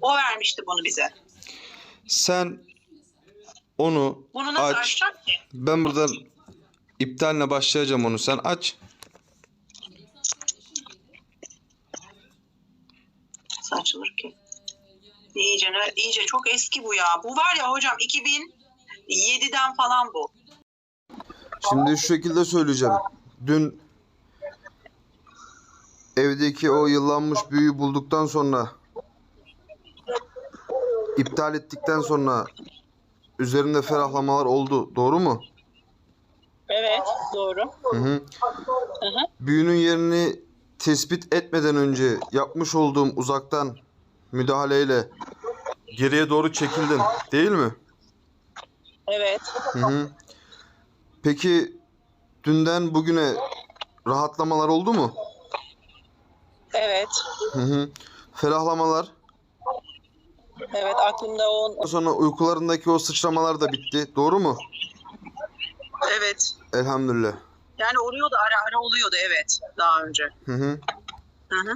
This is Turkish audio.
O vermişti bunu bize. Sen onu Bunu nasıl aç. ki? Ben buradan iptaline başlayacağım onu. Sen aç. Nasıl açılır ki? İyice, iyice çok eski bu ya. Bu var ya hocam 2007'den falan bu. Şimdi şu şekilde söyleyeceğim. Dün evdeki o yıllanmış büyüyü bulduktan sonra iptal ettikten sonra üzerinde ferahlamalar oldu. Doğru mu? Evet doğru. Hı hı. Hı hı. Büyünün yerini tespit etmeden önce yapmış olduğum uzaktan müdahaleyle geriye doğru çekildin, değil mi? Evet. Hı hı. Peki dünden bugüne rahatlamalar oldu mu? Evet. Hı hı. Ferahlamalar. Evet aklımda o. Sonra uykularındaki o sıçramalar da bitti. Doğru mu? Evet. Elhamdülillah. Yani oluyordu ara ara oluyordu evet daha önce. Hı hı. Hı hı.